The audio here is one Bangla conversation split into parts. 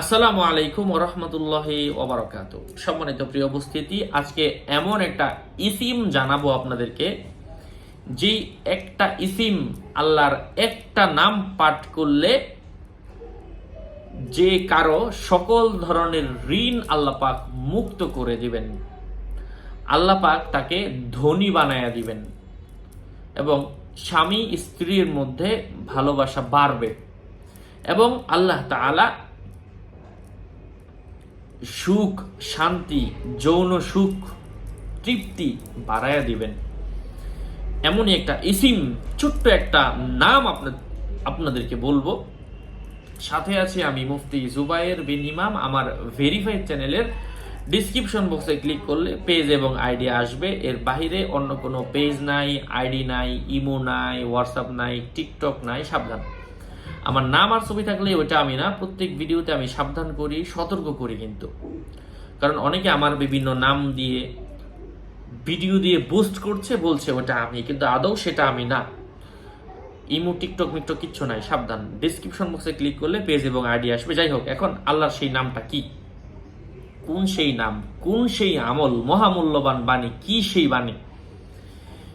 আসসালামু আলাইকুম রহমতুল্লাহি ওবরাকাত সম্মানিত প্রিয় উপস্থিতি, আজকে এমন একটা ইসিম জানাব আপনাদেরকে, যে একটা ইসিম আল্লাহর একটা নাম পাঠ করলে যে কারও সকল ধরনের ঋণ আল্লাহ পাক মুক্ত করে দিবেন। আল্লাহ পাক তাকে ধনী বানায়া দিবেন এবং স্বামী স্ত্রীর মধ্যে ভালোবাসা বাড়বে। এবং আল্লাহ তাআলা সুখ, শান্তি, যৌন সুখ, তৃপ্তি বাড়ায়া দিবেন। এমনই একটা ইসিম, ছোট্ট একটা নাম আপনার, আপনাদেরকে বলব। সাথে আছি আমি মুফতি জুবাইয়ের বিন ইমাম, আমার ভেরিফাইড চ্যানেলের ডিসক্রিপশন বক্সে ক্লিক করলে পেজ এবং আইডি আসবে। এর বাইরে অন্য কোনো পেজ নাই আইডি নাই ইমো নাই হোয়াটসঅ্যাপ নাই টিকটক নাই, সাবধান। আমার নাম আর ছবি থাকলে ওটা আমি না, প্রত্যেক ভিডিওতে আমি সাবধান করি, সতর্ক করি কিন্তু। কারণ অনেকে আমার বিভিন্ন নাম দিয়ে, ভিডিও দিয়ে বুস্ট করছে, বলছে ওটা আমি, কিন্তু আদৌ সেটা আমি না। ইমো, টিকটক, মিকটক কিচ্ছু নাই, সাবধান। ডিসক্রিপশন বক্সে ক্লিক করলে পেজ এবং আইডি আসবে। যাই হোক, এখন আল্লাহর সেই নামটা কি? কোন সেই নাম? কোন সেই আমল? মহামূল্যবান বাণী? কি সেই বাণী?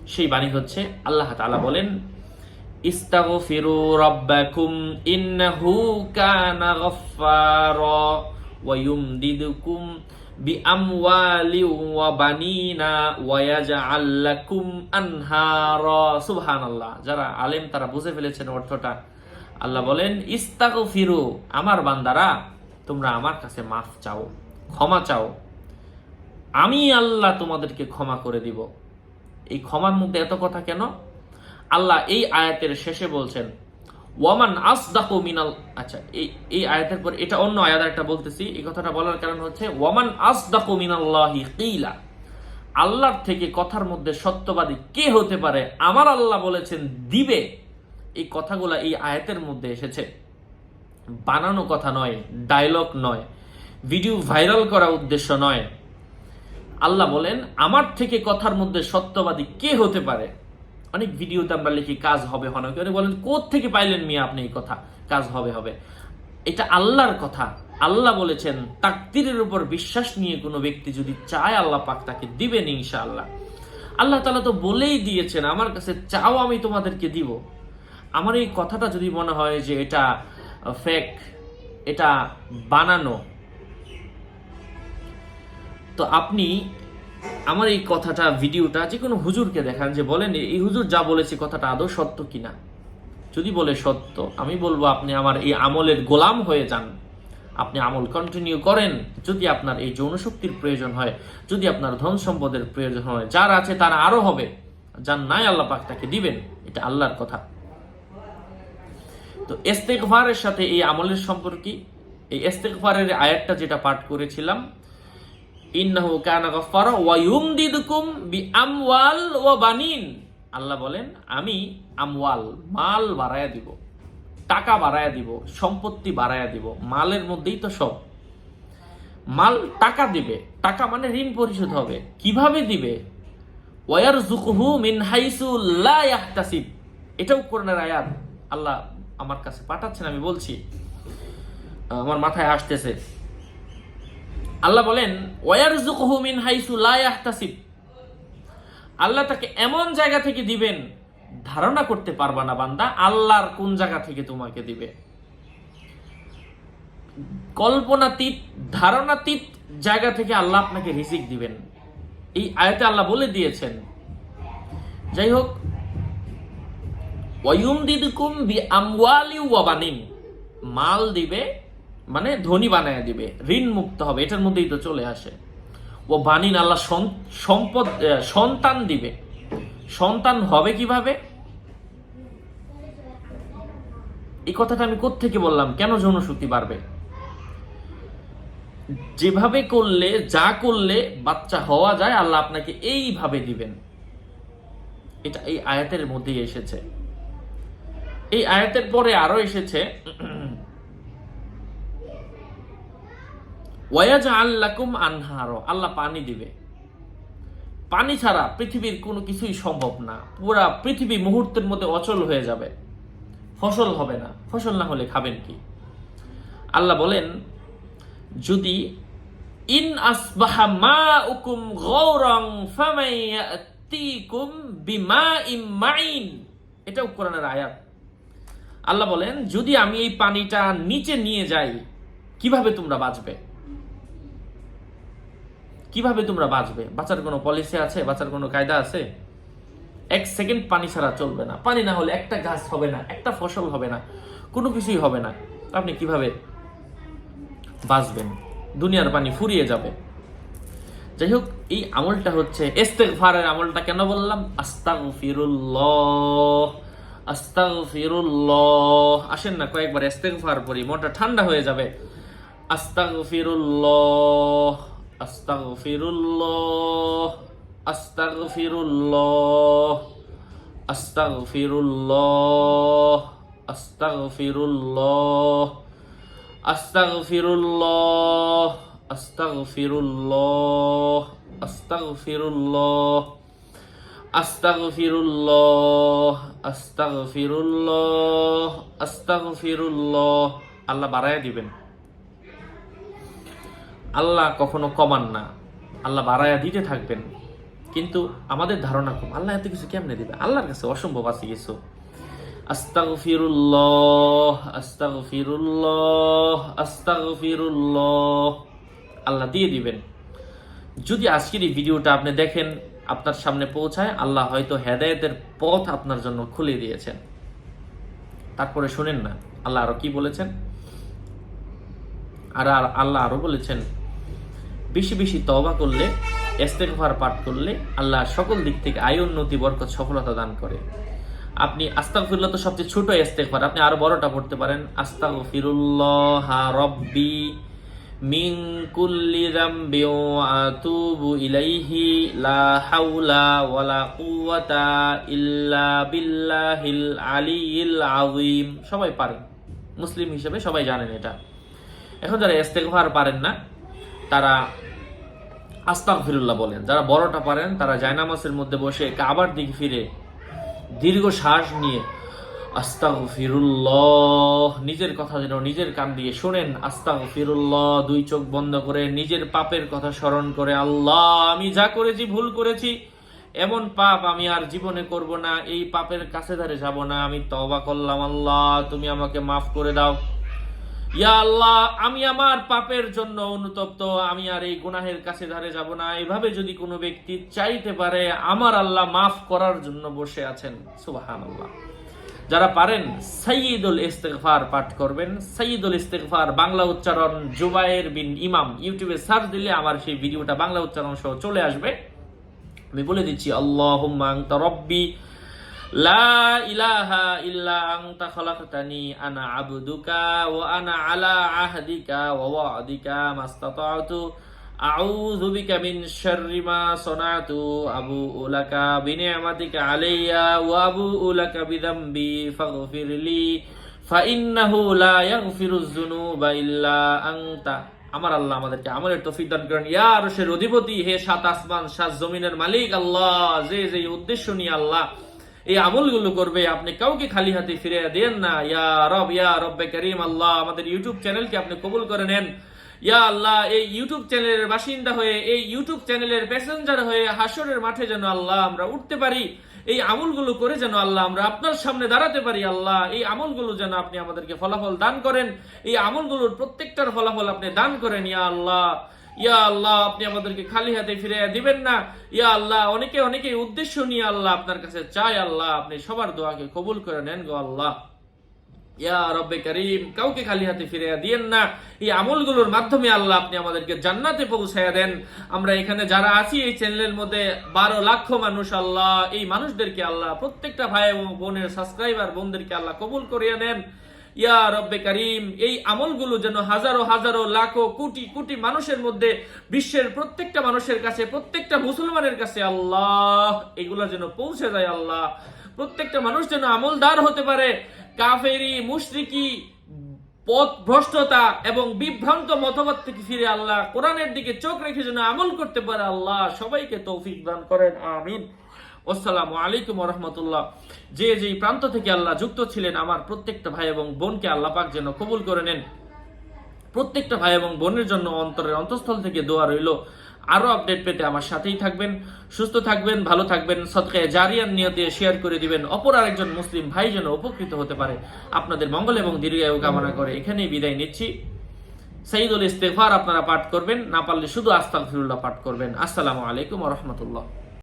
সেই বাণী হচ্ছে, আল্লাহ তালা বলেন ইস্তাগফিরু রাব্বাকুম ইন্নাহু কানা গফফারা ওয়া ইউমদিদুকুম বিআমওয়ালি ওয়া বানিনা ওয়া ইয়াজআল লাকুম আনহারা। সুবহানাল্লাহ। যারা আলেম, তারা বুঝে ফেলেছেন অর্থটা। আল্লাহ বলেন, ইস্তাগফিরু, আমার বান্দারা, তোমরা আমার কাছে মাফ চাও, ক্ষমা চাও। আমি আল্লাহ তোমাদেরকে ক্ষমা করে দিব। এই ক্ষমার মধ্যে এত কথা কেন? আল্লাহ এই আয়াতের শেষে বলছেন, ওয়ামান আসদাকু মিনাল আচ্ছা এই এই আয়াতের পর এটা অন্য আয়াত একটা বলতেছি, এই কথাটা বলার কারণ হচ্ছে, ওয়ামান আসদাকু মিনাল্লাহি কিলা আল্লাহর থেকে কথার মধ্যে সত্যবাদী কে হতে পারে, আমার আল্লাহ বলেছেন, দিবে। এই কথাগুলা এই আয়াতের মধ্যে এসেছে। বানানো কথা নয় ডায়লগ নয় ভিডিও ভাইরাল করা উদ্দেশ্য নয়। আল্লাহ বলেন, আমার থেকে কথার মধ্যে সত্যবাদী কে হতে পারে অনেক ভিডিওতে আমরা লিখি, কাজ হবে অনেক অনেক বলেন থেকে পাইলেন মিয়া আপনি এই কথা? কাজ হবে হবে। এটা আল্লাহর কথা। আল্লাহ বলেছেন তাকতিরের উপর বিশ্বাস নিয়ে কোনো ব্যক্তি যদি চায়, আল্লাহ পাক তাকে দিবেন ইনশাআল্লাহ। আল্লাহ তালা তো বলেই দিয়েছেন, আমার কাছে চাও, আমি তোমাদেরকে দিব। আমার এই কথাটা যদি মনে হয় যে এটা ফেক এটা বানানো, তো আপনি আমার এই কথাটা, ভিডিওটা যে কোনো হুজুরকে দেখান যে বলেন, এই হুজুর যা বলেছে কথাটা আদৌ সত্য কিনা? যদি বলে সত্য, আমি বলব, আপনি আমার এই আমলের গোলাম হয়ে যান। আপনি আমল কন্টিনিউ করেন। যদি আপনার এই যৌন শক্তির প্রয়োজন হয়, যদি আপনার ধন সম্পদের প্রয়োজন হয়, যার আছে তার আরও হবে। যার নাই আল্লাহ পাক তাকে দিবেন। এটা আল্লাহর কথা। তো এস্তেকভারের সাথে এই আমলের সম্পর্কে, এই এস্তেকভারের আয়াতটা যেটা পাঠ করেছিলাম ইন্নাহু কানা গফফারা ওয়া ইউমদিদুকুম বিআমওয়াল ওয়া বানিন। আল্লাহ বলেন, আমি আমওয়াল, মাল বাড়ায়া দিব, টাকা বাড়ায়া দিব, সম্পত্তি বাড়ায়া দিব, মালের মধ্যেই তো সব। মাল টাকা দিবে, টাকা মানে ঋণ পরিশোধ হবে। কীভাবে দিবে? ওয়ার জুকহু মিন হাইসু লা ইয়াহতাসিব। এটাও কোরআনের আয়াত। আল্লাহ আমার কাছে পাঠাচ্ছেন, আমি বলছি আমার মাথায় আসতেছে। আল্লাহ বলেন ওয়ারজুকহু মিন হাইসু লা ইয়াহতাসিব। আল্লাহ তাকে এমন জায়গা থেকে দিবেন, ধারণা করতে পারবা না বান্দা, আল্লাহর কোন জায়গা থেকে তোমাকে দিবে। কল্পনাতীত, ধারণাতীত জায়গা থেকে আল্লাহ আপনাকে রিজিক দিবেন। এই আয়তে আল্লাহ বলে দিয়েছেন, যাই হোক ওয়ুমদিদুকুম বি আমওয়ালি ওয়া বানিন। মাল দিবে মানে ধনী বানায় দিবে ঋণ মুক্ত হবে, এটার মধ্যেই তো চলে আসে। ও বানিন আল্লাহ সম্পদ সন্তান দিবে। সন্তান হবে কীভাবে? এই কথাটা আমি কোত্থেকে বললাম? কেন যৌনশক্তি বাড়বে? যেভাবে করলে, যা করলে বাচ্চা হওয়া যায়, আল্লাহ আপনাকে এইভাবে দিবেন। এটা এই আয়াতের মধ্যেই এসেছে। এই আয়াতের পরে আরও এসেছে ওয়াজ আল্লাকুম আনহারো, আল্লাহ পানি দিবে। পানি ছাড়া পৃথিবীর কোনো কিছুই সম্ভব না। পুরা পৃথিবী মুহূর্তের মধ্যে অচল হয়ে যাবে। ফসল হবে না। ফসল না হলে খাবেন কি? আল্লাহ বলেন, যদি ইন আসবাহা মা উকুম গৌরং বিমা ইমাইন এটাও কোরআনের আয়াত। আল্লাহ বলেন, যদি আমি এই পানিটা নিচে নিয়ে যাই, কীভাবে তোমরা বাঁচবে? কীভাবে তোমরা বাঁচবে? বাঁচার কোনো পলিসি আছে? বাঁচার কোনো কায়দা আছে? এক সেকেন্ড পানি ছাড়া চলবে না। পানি না হলে একটা গাছ হবে না, একটা ফসল হবে না, কোনো কিছুই হবে না। আপনি কীভাবে বাঁচবেন? দুনিয়ার পানি ফুরিয়ে যাবে। যাই হোক, এই আমলটা হচ্ছে ইস্তেগফারের আমলটা কেন বললাম? আস্তাগফিরুল্লাহ আস্তাগফিরুল্লাহ। আসেন না, কয়েকবার ইস্তেগফার পড়ি, মনটা ঠান্ডা হয়ে যাবে। আস্তাগফিরুল্লাহ। আস্তাগফিরুল্লাহ আস্তাগফিরুল্লাহ আস্তাগফিরুল্লাহ আস্তাগফিরুল্লাহ আস্তাগফিরুল্লাহ আস্তাগফিরুল্লাহ আস্তাগফিরুল্লাহ আস্তাগফিরুল্লাহ আস্তাগফিরুল্লাহ আস্তাগফিরুল্লাহ। আল্লাহ বাড়ায় দিবেন। আল্লাহ কখনো কমান না। আল্লাহ বাড়ায়া দিতে থাকবেন। কিন্তু আমাদের ধারণা কম। আল্লাহ এত কিছু কেমনে দিবে? আল্লাহর কাছে অসম্ভব আছে কিছু। আস্তাগফিরুল্লাহ আস্তাগফিরুল্লাহ আস্তাগফিরুল্লাহ। আল্লাহ দিয়ে দিবেন। যদি আজকের এই ভিডিওটা আপনি দেখেন, আপনার সামনে পৌঁছায়, আল্লাহ হয়তো হেদায়েতের পথ আপনার জন্য খুলে দিয়েছেন। তারপরে শুনেন না। আল্লাহ আরও কি বলেছেন? আর আল্লাহ আরও বলেছেন, বেশি বেশি তওবা করলে, ইস্তেগফার পাঠ করলে আল্লাহ সকল দিক থেকে আয়, উন্নতি, বরকত, সফলতা দান করে। আপনি আস্তাগফিরুল্লাহ তো সবচেয়ে ছোট ইস্তেগফার, আপনি আরও বড়টা পড়তে পারেন, আস্তাগফিরুল্লাহ রাব্বি মিন কুল্লি ওয়া আতুবু ইলাইহি, লা হাওলা ওয়ালা কুওয়াতা ইল্লা বিল্লাহিল আলিয়্যিল আযীম। সবাই পারেন। মুসলিম হিসেবে সবাই জানেন এটা। এখন যারা ইস্তেগফার পারেন না, তারা আস্তাক ফিরুল্লাহ বলেন। যারা বড়টা পারেন, তারা জায়নামাজের মধ্যে বসে কাবার দিকে ফিরে দীর্ঘ শ্বাস নিয়ে আস্তাগফিরুল্লাহ, নিজের কথা যেন নিজের কান দিয়ে শোনেন। আস্তাগফিরুল্লাহ, দুই চোখ বন্ধ করে নিজের পাপের কথা স্মরণ করে, আল্লাহ, আমি যা করেছি ভুল করেছি, এমন পাপ আমি আর জীবনে করব না, এই পাপের কাছে ধারে যাব না, আমি তওবা করলাম, আল্লাহ, তুমি আমাকে মাফ করে দাও। ইয়া আল্লাহ, আমি আমার পাপের জন্য অনুতপ্ত, আমি আর এই গুনাহের কাছে ধারে যাব না। এভাবে যদি কোনো ব্যক্তি চাইতে পারে, আমার আল্লাহ মাফ করার জন্য বসে আছেন। সুবাহান আল্লাহ যারা পারেন সাইয়দুল ইস্তেগফার পাঠ করবেন। সাইয়দুল ইস্তেগফার বাংলা উচ্চারণ জুবায়ের বিন ইমাম। ইউটিউবে সার্চ দিলে আমার সেই ভিডিওটা বাংলা উচ্চারণ সহ চলে আসবে। আমি বলে দিচ্ছি আল্লাহ রব্বি লা ইলাহা ইল্লা আনতা খালাকতানি আনা আবদুকা ওয়া আনা আলা আহদিকা ওয়া ওয়াদিকা মাস্তাতাতু আউযু বিকা মিন শাররি মা সানাতু আবুউ লাকা বিনি'মাতিকা আলাইয়া ওয়া আবুউ লাকা বিযামবি ফাগফিরলি ফাইন্নাহু লা ইয়াগফিরুয যুনুবা ইল্লা আনতা আমার আল্লাহ আমাদেরকে আমলের তৌফিক দান করেন। ইয়া আরশের অধিপতি, হে সাত আসমান, সাত জমিনের মালিক আল্লাহ, যে যে উদ্দেশ্য নিয়ে আল্লাহ এই আমলগুলো করবে, আপনি কাউকে খালি হাতে ফিরে দেন না। ইয়া রব, ইয়া রব্বে করিম, আল্লাহ, আমাদের ইউটিউব চ্যানেলকে আপনি কবুল করে নেন। ইয়া আল্লাহ, এই ইউটিউব চ্যানেলের বাসিন্দা হয়ে, এই ইউটিউব চ্যানেলের প্যাসেঞ্জার হয়ে হাসরের মাঠে যেন আল্লাহ আমরা উঠতে পারি, এই আমলগুলো করে যেন আল্লাহ আমরা আপনার সামনে দাঁড়াতে পারি, আল্লাহ, এই আমলগুলো যেন আপনি আমাদেরকে ফলাফল দান করেন, এই আমলগুলোর প্রত্যেকটার ফলাফল আপনি দান করেন, ইয়া আল্লাহ। ইয়া আল্লাহ, আপনি আমাদেরকে খালি হাতে ফিরে দিবেন না। ইয়া আল্লাহ, অনেকে অনেকে উদ্দেশ্য নিয়ে আল্লাহ আপনার কাছে চাই আল্লাহ, আপনি সবার দোয়াকে কবুল করে নেন গো আল্লাহ। ইয়া রব্বে করিম, কাউকে খালি হাতে ফিরে দিয়েন না। এই আমলগুলোর মাধ্যমে আল্লাহ আপনি আমাদেরকে জান্নাতে পৌঁছায়া দেন। আমরা এখানে যারা আছি, এই চ্যানেলের মধ্যে বারো লক্ষ মানুষ আল্লাহ, এই মানুষদেরকে আল্লাহ প্রত্যেকটা ভাই এবং বোনের সাবস্ক্রাইবার বোনদেরকে আল্লাহ কবুল করিয়ে নেন। ইয়া রব্বে এই আমলগুলো যেন হাজারো হাজারো লাখো কোটি কোটি মানুষের মধ্যে, বিশ্বের প্রত্যেকটা মানুষের কাছে, প্রত্যেকটা মুসলমানের কাছে আল্লাহ, এগুলো যেন পৌঁছে যায় আল্লাহ। প্রত্যেকটা মানুষ যেন আমলদার হতে পারে। কাফেরি, মুশরিকি, পথ ভ্রষ্টতা এবং বিভ্রান্ত মতবাদ থেকে ফিরে আল্লাহ, কোরআনের দিকে চোখ রেখে যেন আমল করতে পারে আল্লাহ, সবাইকে তৌফিক দান করেন, আমিন। আসসালামু আলাইকুম রহমতুল্লাহ যে যেই প্রান্ত থেকে আল্লাহ যুক্ত ছিলেন, আমার প্রত্যেকটা ভাই এবং বোনকে আল্লাহ পাক যেন কবুল করে নেন। প্রত্যেকটা ভাই এবং বোনের জন্য অন্তরের অন্তঃস্থল থেকে দোয়া রইল। আরও আপডেট পেতে আমার সাথেই থাকবেন, সুস্থ থাকবেন, ভালো থাকবেন, সদকায় জারিয়ান নিয়তে শেয়ার করে দিবেন। অপর আরেকজন মুসলিম ভাই যেন উপকৃত হতে পারে। আপনাদের মঙ্গল এবং দীর্ঘায়ু কামনা করে এখানেই বিদায় নিচ্ছি। সাইদুল ইস্তেফার আপনারা পাঠ করবেন, না পারলে শুধু আস্তাগফিরুল্লাহ পাঠ করবেন। আসসালামু আলাইকুম রহমতুল্লাহ